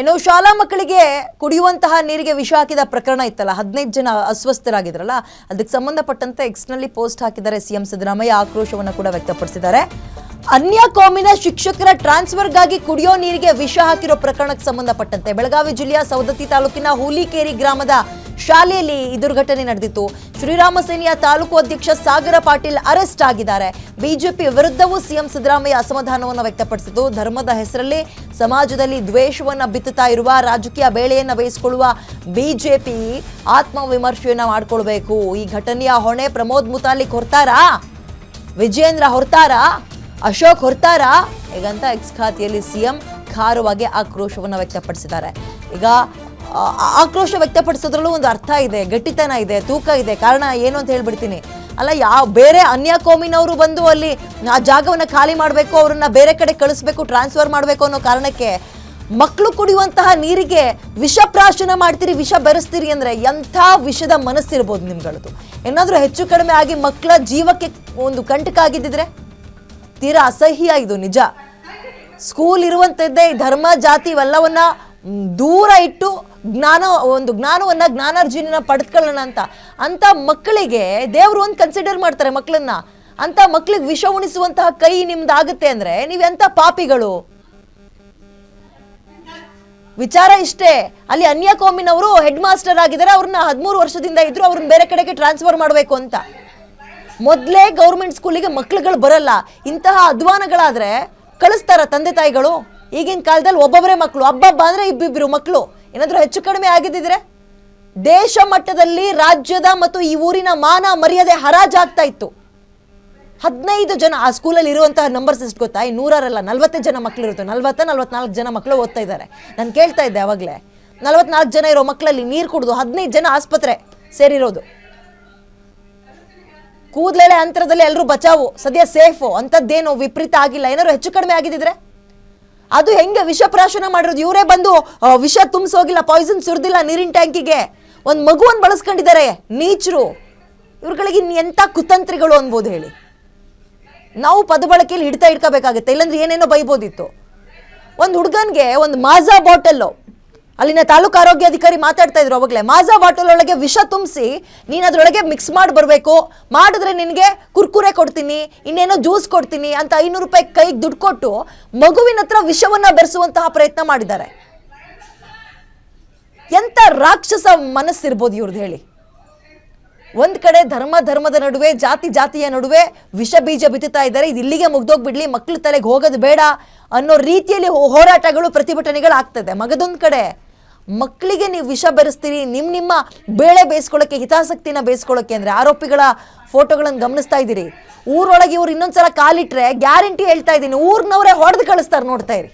ಇನ್ನು ಶಾಲಾ ಮಕ್ಕಳಿಗೆ ಕುಡಿಯುವಂತಹ ನೀರಿಗೆ ವಿಷ ಹಾಕಿದ ಪ್ರಕರಣ ಇತ್ತಲ್ಲ. ಹದಿನೈದು ಜನ ಅಸ್ವಸ್ಥರಾಗಿದ್ರಲ್ಲ ಅದಕ್ಕೆ ಸಂಬಂಧಪಟ್ಟಂತೆ ಎಕ್ಸ್ನಲ್ಲಿ ಪೋಸ್ಟ್ ಹಾಕಿದ್ದಾರೆ ಸಿಎಂ ಸಿದ್ದರಾಮಯ್ಯ. ಆಕ್ರೋಶವನ್ನು ಕೂಡ ವ್ಯಕ್ತಪಡಿಸಿದ್ದಾರೆ. ಅನ್ಯ ಕೋಮಿನ ಶಿಕ್ಷಕರ ಟ್ರಾನ್ಸ್ಫರ್ಗಾಗಿ ಕುಡಿಯೋ ನೀರಿಗೆ ವಿಷ ಹಾಕಿರೋ ಪ್ರಕರಣಕ್ಕೆ ಸಂಬಂಧಪಟ್ಟಂತೆ ಬೆಳಗಾವಿ ಜಿಲ್ಲೆಯ ಸವದತ್ತಿ ತಾಲೂಕಿನ ಹೂಲಿಕೇರಿ ಗ್ರಾಮದ ಶಾಲೆಯಲ್ಲಿ ಈ ದುರ್ಘಟನೆ ನಡೆದಿತ್ತು. ಶ್ರೀರಾಮ ಸೇನೆಯ ತಾಲೂಕು ಅಧ್ಯಕ್ಷ ಸಾಗರ ಪಾಟೀಲ್ ಅರೆಸ್ಟ್ ಆಗಿದ್ದಾರೆ. ಬಿಜೆಪಿ ವಿರುದ್ಧವೂ ಸಿಎಂ ಸಿದ್ದರಾಮಯ್ಯ ಅಸಮಾಧಾನವನ್ನು ವ್ಯಕ್ತಪಡಿಸಿದ್ದು, ಧರ್ಮದ ಹೆಸರಲ್ಲಿ ಸಮಾಜದಲ್ಲಿ ದ್ವೇಷವನ್ನು ಬಿತ್ತುತ್ತಾ ಇರುವ ರಾಜಕೀಯ ಬೇಳೆಯನ್ನು ಬೇಯಿಸಿಕೊಳ್ಳುವ ಬಿಜೆಪಿ ಆತ್ಮವಿಮರ್ಶೆಯನ್ನು ಮಾಡಿಕೊಳ್ಬೇಕು. ಈ ಘಟನೆಯ ಹೊಣೆ ಪ್ರಮೋದ್ ಮುತಾಲಿಕ್ ಹೊರ್ತಾರಾ? ವಿಜೇಂದ್ರ ಹೊರ್ತಾರಾ? ಅಶೋಕ್ ಹೊರ್ತಾರಾ? ಹೀಗಂತ ಎಕ್ಸ್ ಖಾತೆಯಲ್ಲಿ ಸಿಎಂ ಖಾರವಾಗಿ ಆಕ್ರೋಶವನ್ನು ವ್ಯಕ್ತಪಡಿಸಿದ್ದಾರೆ. ಈಗ ಆಕ್ರೋಶ ವ್ಯಕ್ತಪಡಿಸೋದ್ರಲ್ಲೂ ಒಂದು ಅರ್ಥ ಇದೆ, ಗಟ್ಟಿತನ ಇದೆ, ತೂಕ ಇದೆ. ಕಾರಣ ಏನು ಅಂತ ಹೇಳ್ಬಿಡ್ತೀನಿ. ಅಲ್ಲ ಯಾವ ಬೇರೆ ಅನ್ಯ ಕೋಮಿನವರು ಬಂದು ಅಲ್ಲಿ ಆ ಜಾಗವನ್ನು ಖಾಲಿ ಮಾಡಬೇಕು, ಅವರನ್ನ ಬೇರೆ ಕಡೆ ಕಳಿಸ್ಬೇಕು ಟ್ರಾನ್ಸ್ಫರ್ ಮಾಡಬೇಕು ಅನ್ನೋ ಕಾರಣಕ್ಕೆ ಮಕ್ಕಳು ಕುಡಿಯುವಂತಹ ನೀರಿಗೆ ವಿಷ ಪ್ರಾಶನ ಮಾಡ್ತೀರಿ, ವಿಷ ಬೆರೆಸ್ತೀರಿ ಅಂದರೆ ಎಂಥ ವಿಷದ ಮನಸ್ಸಿರ್ಬೋದು ನಿಮ್ಗಳದ್ದು ಏನಾದರೂ ಹೆಚ್ಚು ಕಡಿಮೆ ಆಗಿ ಮಕ್ಕಳ ಜೀವಕ್ಕೆ ಒಂದು ಕಂಟಕ ಆಗಿದ್ದಿದ್ರೆ ತೀರಾ ಅಸಹ್ಯ ಇದು, ನಿಜ. ಸ್ಕೂಲ್ ಇರುವಂಥದ್ದೇ ಧರ್ಮ, ಜಾತಿ ಇವೆಲ್ಲವನ್ನ ದೂರ ಇಟ್ಟು ಜ್ಞಾನ, ಒಂದು ಜ್ಞಾನವನ್ನ ಜ್ಞಾನಾರ್ಜುನ ಪಡೆದುಕೊಳ್ಳೋಣ ಅಂತ. ಅಂಥ ಮಕ್ಕಳಿಗೆ ದೇವರು ಒಂದು ಕನ್ಸಿಡರ್ ಮಾಡ್ತಾರೆ ಮಕ್ಕಳನ್ನ ಅಂಥ ಮಕ್ಕಳಿಗೆ ವಿಷ ಉಣಿಸುವಂತಹ ಕೈ ನಿಮ್ದಾಗುತ್ತೆ ಅಂದರೆ ನೀವೆಂಥ ಪಾಪಿಗಳು? ವಿಚಾರ ಇಷ್ಟೇ. ಅಲ್ಲಿ ಅನ್ಯ ಕೋಮಿನವರು ಹೆಡ್ ಮಾಸ್ಟರ್ ಆಗಿದ್ದಾರೆ, ಅವ್ರನ್ನ ಹದಿಮೂರು ವರ್ಷದಿಂದ ಇದ್ರು, ಅವ್ರನ್ನ ಬೇರೆ ಕಡೆಗೆ ಟ್ರಾನ್ಸ್ಫರ್ ಮಾಡಬೇಕು ಅಂತ. ಮೊದಲೇ ಗೌರ್ಮೆಂಟ್ ಸ್ಕೂಲಿಗೆ ಮಕ್ಳುಗಳು ಬರಲ್ಲ. ಇಂತಹ ಅಧ್ವಾನಗಳಾದರೆ ಕಳಿಸ್ತಾರ ತಂದೆ ತಾಯಿಗಳು. ಈಗಿನ ಕಾಲದಲ್ಲಿ ಒಬ್ಬೊಬ್ಬರೇ ಮಕ್ಕಳು ಹಬ್ಬಬ್ಬ ಅಂದರೆ ಇಬ್ಬಿಬ್ಬರು ಮಕ್ಕಳು ಏನಾದ್ರೂ ಹೆಚ್ಚು ಕಡಿಮೆ ಆಗಿದ್ದಿದ್ರೆ ದೇಶ ಮಟ್ಟದಲ್ಲಿ ರಾಜ್ಯದ ಮತ್ತು ಈ ಊರಿನ ಮಾನ ಮರ್ಯಾದೆ ಹರಾಜಾಗ್ತಾ ಇತ್ತು. ಹದಿನೈದು ಜನ ಆ ಸ್ಕೂಲಲ್ಲಿ ಇರುವಂತಹ ನಂಬರ್ಸ್ ಎಷ್ಟು ಗೊತ್ತಾ? ಈ ನೂರರಲ್ಲ, ನಲ್ವತ್ತೈದು ಜನ ಮಕ್ಕಳು ಇರುತ್ತೆ ನಲ್ವತ್ತ, ನಲ್ವತ್ನಾಲ್ಕು ಜನ ಮಕ್ಕಳು ಓದ್ತಾ ಇದ್ದಾರೆ. ನಾನು ಕೇಳ್ತಾ ಇದ್ದೆ ಅವಾಗಲೇ. ನಲ್ವತ್ನಾಲ್ಕು ಜನ ಇರೋ ಮಕ್ಕಳಲ್ಲಿ ನೀರು ಕುಡಿದು ಹದಿನೈದು ಜನ ಆಸ್ಪತ್ರೆ ಸೇರಿರೋದು. ಕೂದಲೆಳೆ ಅಂತರದಲ್ಲಿ ಎಲ್ಲರೂ ಬಚಾವು, ಸದ್ಯ ಸೇಫು ಅಂಥದ್ದೇನು ವಿಪರೀತ ಆಗಿಲ್ಲ. ಏನಾದ್ರು ಹೆಚ್ಚು ಕಡಿಮೆ ಆಗಿದ್ದಿದ್ರೆ? ಅದು ಹೆಂಗೆ ವಿಷ ಪ್ರಾಶನ ಮಾಡಿರೋದು? ಇವರೇ ಬಂದು ವಿಷ ತುಂಬಿಸೋಗಿಲ್ಲ ಪಾಯ್ಸನ್ ಸುರಿದಿಲ್ಲ ನೀರಿನ ಟ್ಯಾಂಕಿಗೆ. ಒಂದು ಮಗುವನ್ನು ಬಳಸ್ಕೊಂಡಿದ್ದಾರೆ, ನೀಚರು. ಇವ್ರುಗಳಿಗೆ ಇನ್ನು ಎಂಥ ಕುತಂತ್ರಿಗಳು ಅನ್ಬೋದು ಹೇಳಿ. ನಾವು ಪದಬಳಕೆಯಲ್ಲಿ ಹಿಡ್ತಾ ಇಲ್ಲಾಂದ್ರೆ ಏನೇನೋ ಬೈಬೋದಿತ್ತು. ಒಂದು ಹುಡುಗನಿಗೆ ಒಂದು ಮಾಜಾ ಬಾಟಲ್ಲು. ಅಲ್ಲಿನ ತಾಲೂಕು ಆರೋಗ್ಯಾಧಿಕಾರಿ ಮಾತಾಡ್ತಾ ಇದ್ರು ಅವಾಗಲೇ, ಮಾಜಾ ಬಾಟಲ್ ಒಳಗೆ ವಿಷ ತುಂಬಿಸಿ ನೀನು ಅದರೊಳಗೆ ಮಿಕ್ಸ್ ಮಾಡಿ ಬರಬೇಕು. ಮಾಡಿದ್ರೆ ನಿನಗೆ ಕುರ್ಕುರೆ ಕೊಡ್ತೀನಿ, ಇನ್ನೇನೋ ಜ್ಯೂಸ್ ಕೊಡ್ತೀನಿ ಅಂತ ಐನೂರು ರೂಪಾಯಿ ಕೈಗೆ ದುಡ್ಡು ಕೊಟ್ಟು ಮಗುವಿನ ಹತ್ರ ವಿಷವನ್ನ ಬೆರೆಸುವಂತಹ ಪ್ರಯತ್ನ ಮಾಡಿದ್ದಾರೆ. ಎಂತ ರಾಕ್ಷಸ ಮನಸ್ಸಿರ್ಬೋದು ಇವ್ರದ್ದು ಹೇಳಿ. ಒಂದ್ ಕಡೆ ಧರ್ಮ, ಧರ್ಮದ ನಡುವೆ, ಜಾತಿ, ಜಾತಿಯ ನಡುವೆ ವಿಷ ಬೀಜ ಬಿತ್ತುತ್ತಾ ಇದ್ದಾರೆ. ಇದು ಇಲ್ಲಿಗೆ ಮುಗ್ದೋಗ್ಬಿಡ್ಲಿ ಮಕ್ಳ ತಲೆಗೆ ಹೋಗೋದು ಬೇಡ ಅನ್ನೋ ರೀತಿಯಲ್ಲಿ ಹೋರಾಟಗಳು, ಪ್ರತಿಭಟನೆಗಳು ಆಗ್ತದೆ. ಮಗದೊಂದ್ ಕಡೆ ಮಕ್ಕಳಿಗೆ ನೀವು ವಿಷ ಬೆರೆಸ್ತೀರಿ ನಿಮ್ಮ ನಿಮ್ಮ ಬೇಳೆ ಬೇಯಿಸ್ಕೊಳ್ಳೋಕೆ, ಹಿತಾಸಕ್ತಿನ ಬೇಯಿಸ್ಕೊಳ್ಳೋಕೆ ಅಂದರೆ ಆರೋಪಿಗಳ ಫೋಟೋಗಳನ್ನು ಗಮನಿಸ್ತಾ ಇದ್ದೀರಿ. ಊರೊಳಗೆ ಇವ್ರು ಇನ್ನೊಂದ್ಸಲ ಕಾಲಿಟ್ರೆ ಗ್ಯಾರಂಟಿ ಹೇಳ್ತಾ ಇದ್ದೀನಿ, ಊರಿನವರೇ ಹೊಡೆದು ಕಳಿಸ್ತಾರೆ ನೋಡ್ತಾ ಇರಿ.